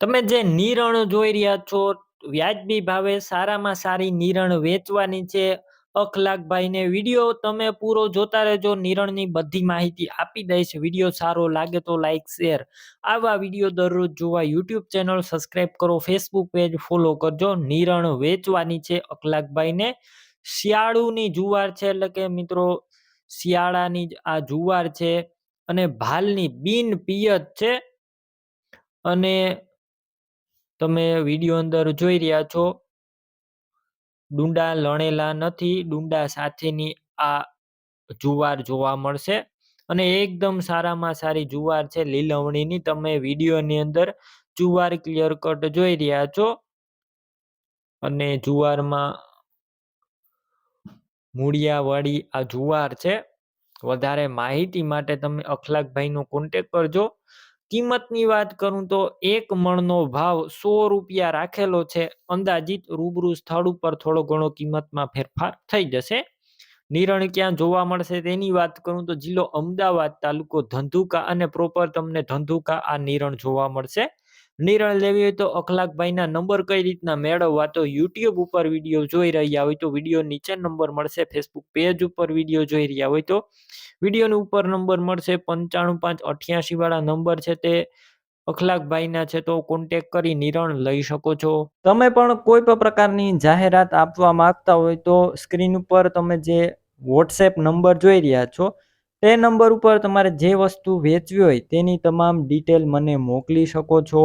તમે જે નિરણ જોઈ રહ્યા છો, વ્યાજબી ભાવે સારામાં સારી નિરણ વેચવાની છે. અખલાકભાઈને વીડિયો તમે પૂરો જોતા રહેજો. નિરણની બધી માહિતી આપી દઈશ. વીડિયો સારો લાગે તો લાઈક, શેર. આવા વીડિયો દરરોજ જોવા યુટ્યુબ ચેનલ સબસ્ક્રાઈબ કરો. ફેસબુક પેજ ફોલો કરજો. નિરણ વેચવાની છે અખલાકભાઈને શિયાળુની જુવાર છે એટલે કે મિત્રો શિયાળાની આ જુવાર છે અને ભાલની બિન પિયત છે. અને તમે વીડિયો અંદર જોઈ રહ્યા છો. ડુંડા લણેલા નથી, ડુંડા સાથેની આ જુવાર જોવા મળશે. અને એકદમ સારામાં સારી જુવાર છે લીલવણીની. તમે વિડીયોની અંદર જુવાર ક્લિયર કટ જોઈ રહ્યા છો. અને જુવારમાં મૂળિયાવાળી આ જુવાર છે. વધારે માહિતી માટે તમે અખલાકભાઈનો કોન્ટેક કરજો. કિંમતની વાત કરું તો એક મણનો ભાવ સો રૂપિયા રાખેલો છે. અંદાજિત રૂબરૂ સ્થળ ઉપર થોડો ઘણો કિંમતમાં ફેરફાર થઈ જશે. નિરણ ક્યાં જોવા મળશે તેની વાત કરું તો જિલ્લો અમદાવાદ તાલુકો ધંધુકા અને પ્રોપર તમને ધંધુકા આ નિરણ જોવા મળશે. નિરણ લેવી હોય તો અખલાકભાઈના નંબર કઈ રીતના મેળવવા તો યુટ્યુબ ઉપર વીડિયો જોઈ રહ્યા હોય તો વીડિયો નીચે નંબર મળશે. ફેસબુક પેજ ઉપર વીડિયો જોઈ રહ્યા હોય તો વિડીયોની ઉપર નંબર મળશે, પંચાણું પાંચ અઠ્યાસી વાળા નંબર છે તે. અખલાકભાઈના છે તો કોન્ટેક કરી નિરણ લઈ શકો છો. તમે પણ કોઈ પણ પ્રકારની જાહેરાત આપવા માંગતા હોય તો સ્ક્રીન ઉપર તમે જે વોટ્સએપ નંબર જોઈ રહ્યા છો, તે નંબર ઉપર તમારે જે વસ્તુ વેચવી હોય તેની તમામ ડિટેલ મને મોકલી શકો છો.